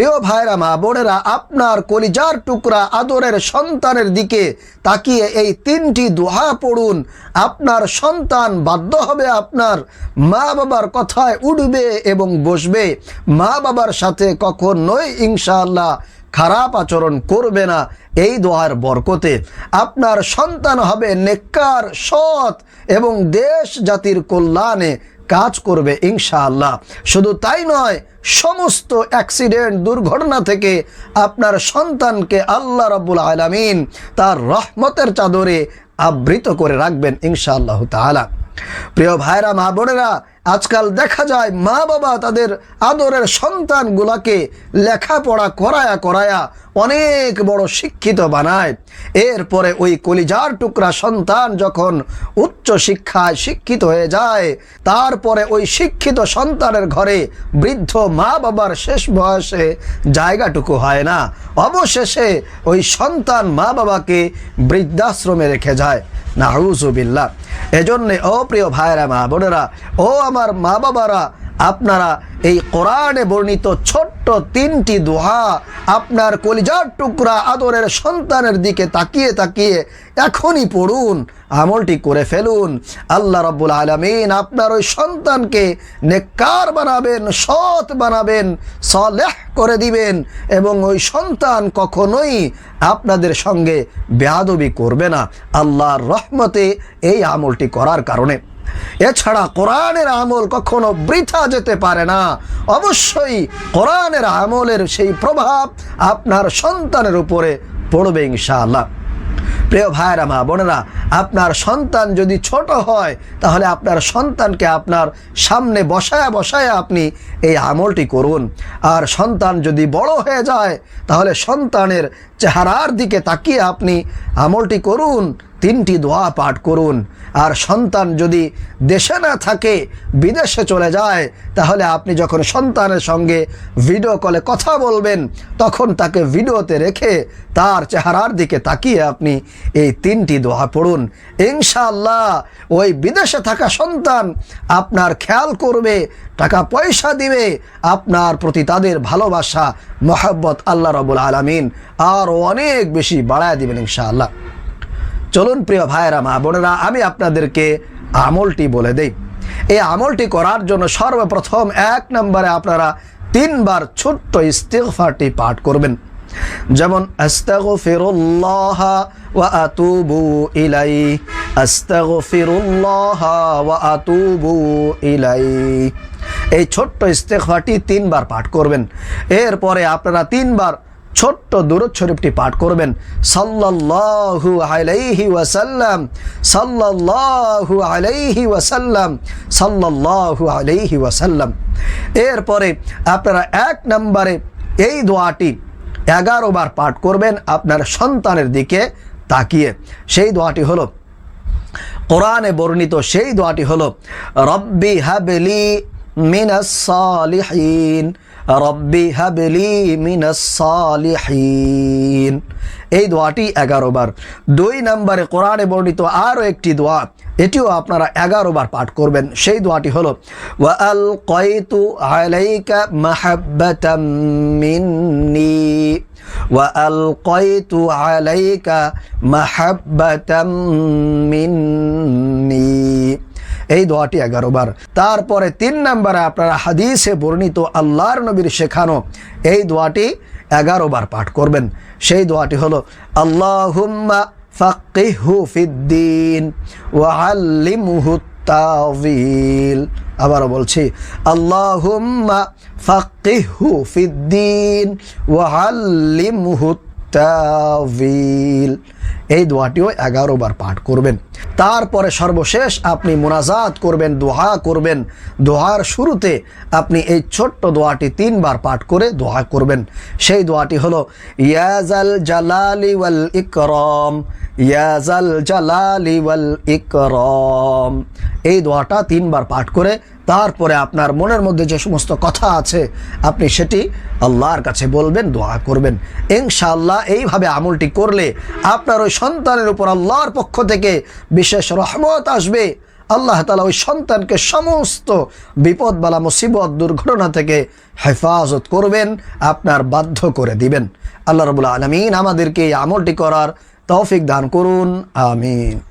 প্রিয় ভাইরা, মা বোনেরা, আপনার কলিজার টুকরা আদরের সন্তানের দিকে তাকিয়ে এই তিনটি দোহা পড়ুন। আপনার সন্তান বাধ্য হবে আপনার মা বাবার কথায় উঠবে এবং বসবে। মা বাবার সাথে কখনোই ইনশাআল্লাহ খারাপ আচরণ করবে না। এই দোয়ার বরকতে আপনার সন্তান হবে নেককার, সৎ এবং দেশ জাতির কল্যাণে কাজ করবে ইনশাআল্লাহ। শুধু তাই নয়, সমস্ত অ্যাক্সিডেন্ট দুর্ঘটনা থেকে আপনার সন্তানকে আল্লাহ রাব্বুল আলামিন তার রহমতের চাদরে আবৃত করে রাখবেন ইনশাআল্লাহ তালা প্রিয় ভাইরা, মা বোনেরা আজকাল দেখা যায় মা বাবা তাদের আদরের সন্তানগুলাকে লেখাপড়া করায়া করায়া অনেক বড় শিক্ষিত বানায়। এরপরে ওই কলিজার টুকরা সন্তান যখন উচ্চ শিক্ষায় শিক্ষিত হয়ে যায়, তারপরে ওই শিক্ষিত সন্তানের ঘরে বৃদ্ধ মা বাবার শেষ বয়সে জায়গাটুকু হয় না। অবশেষে ওই সন্তান মা বাবাকে বৃদ্ধাশ্রমে রেখে যায়। নাহুজুবিল্লাহ এজন্যে অপ্রিয় প্রিয় ভাইরা মা বোনেরা ও আমার মা বাবারা আপনারা এই কোরআনে বর্ণিত ছোট্ট তিনটি দোহা আপনার কলিজার টুকরা আদরের সন্তানের দিকে তাকিয়ে তাকিয়ে এখনই পড়ুন, আমলটি করে ফেলুন। আল্লাহ রব্বুল আলমিন আপনার ওই সন্তানকে নেককার বানাবেন, সৎ বানাবেন, সলেহ করে দিবেন এবং ওই সন্তান কখনোই আপনাদের সঙ্গে বেয়াদবি করবে না। আল্লাহর রহমতে এই আমলটি করার কারণে। এছাড়া কোরআনের আমল কখনো বৃথা যেতে পারে না। অবশ্যই কোরআনের আমলের সেই প্রভাব আপনার সন্তানের উপরে পড়বে ইনশাআল্লাহ। প্রিয় ভাইরা মা বোনেরা, আপনার সন্তান যদি ছোট হয়, তাহলে আপনার সন্তানকে আপনার সামনে বসায়া বসায়া আপনি এই আমলটি করুন। আর সন্তান যদি বড় হয়ে যায়, তাহলে সন্তানের চেহারার দিকে তাকিয়ে আপনি আমলটি করুন। তিনটি দোয়া পাঠ করুন। আর সন্তান যদি দেশে না থাকে, বিদেশে চলে যায়, তাহলে আপনি যখন সন্তানের সঙ্গে ভিডিও কলে কথা বলবেন, তখন তাকে ভিডিওতে রেখে তার চেহারার দিকে তাকিয়ে আপনি এই তিনটি দোয়া পড়ুন। ইনশাআল্লাহ, ওই বিদেশে থাকা সন্তান আপনার খেয়াল করবে, টাকা পয়সা দিবে, আপনার প্রতি তাদের ভালোবাসা, মহাব্বত আল্লাহ রবুল আলমিন আর অনেক বেশি বাড়ায় দিবেন ইনশাআল্লাহ। চলুন প্রিয় ভাইয়েরা, মা বোনেরা, আমি আপনাদেরকে আমলটি বলে দেই। এই আমলটি করার জন্য সর্বপ্রথম এক নম্বরে আপনারা তিনবার ছোট্ট ইস্তেগফারটি পাঠ করবেন। যেমন ওয়া ইলাই ওয়া ইলাই এই ছোট্ট ইস্তেগফারটি তিনবার পাঠ করবেন। এরপরে আপনারা তিনবার ছোট্ট দূরত শরীফটি পাঠ করবেন। সাল্লাল্লাহু আলাইহি ওয়াসাল্লাম, সাল্লাল্লাহু আলাইহি ওয়াসাল্লাম, সাল্লাল্লাহু আলাইহি ওয়াসাল্লাম। এরপরে আপনারা এক নম্বরে এই দোয়াটি এগারো বার পাঠ করবেন আপনার সন্তানের দিকে তাকিয়ে। সেই দোয়াটি হলো, কোরআনে বর্ণিত সেই দোয়াটি হলো, রব্বি হাবলি মিনাস সালিহিন। রব্বি হাবলি মিনাস সালিহিন। এই দোয়াটি এগারো বার। দুই নম্বরে কোরআনে বর্ণিত আরও একটি দোয়া, এটিও আপনারা এগারো বার পাঠ করবেন। সেই দোয়াটি হলো, ওয়া আল কয়তু আলাইকা মাহাব্বাতাম মিন্নি। কয়তু আলাইকা মাহাব্বাতাম মিন্নি। এই দোয়াটি এগারো বার। তারপরে তিন নম্বরে আপনারা হাদিসে বর্ণিত আল্লাহর নবীর শেখানো এই দোয়াটি এগারো বার পাঠ করবেন। সেই দোয়াটি হলো, আল্লাহুম্মা ফাক্কিহু ফিদ্দিন ওয়াল্লিমহু তাওয়িল আবারও বলছি, আল্লাহুম্মা ফাক্কিহু ফিদ্দিন ওয়াল্লিমহু তাওয়িল এই দোয়াটিও এগারো বার পাঠ করবেন। তারপরে সর্বশেষ আপনি মোনাজাত করবেন দোহা করবেন। দোহার শুরুতে আপনি এই ছোট্ট দোয়াটি তিনবার পাঠ করে দোহা করবেন। সেই দোয়াটি হলো ইয়াজাল জালালি ওয়াল ইকরম ইয়াজাল জালালি ওয়াল ইকরম। এই দোয়াটা তিনবার পাঠ করে তারপরে আপনার মনের মধ্যে যে সমস্ত কথা আছে, আপনি সেটি আল্লাহর কাছে বলবেন, দোয়া করবেন। ইনশাআল্লাহ এইভাবে আমলটি করলে আপনার ওই সন্তানের উপর আল্লাহর পক্ষ থেকে বিশেষ রহমত আসবে। আল্লাহ তালা ওই সন্তানকে সমস্ত বিপদ বালা মুসিবত, দুর্ঘটনা থেকে হেফাজত করবেন, আপনার বাধ্য করে দিবেন। আল্লাহ রবুল্লা আলমিন আমাদেরকে এই আমলটি করার তৌফিক দান করুন, আমিন।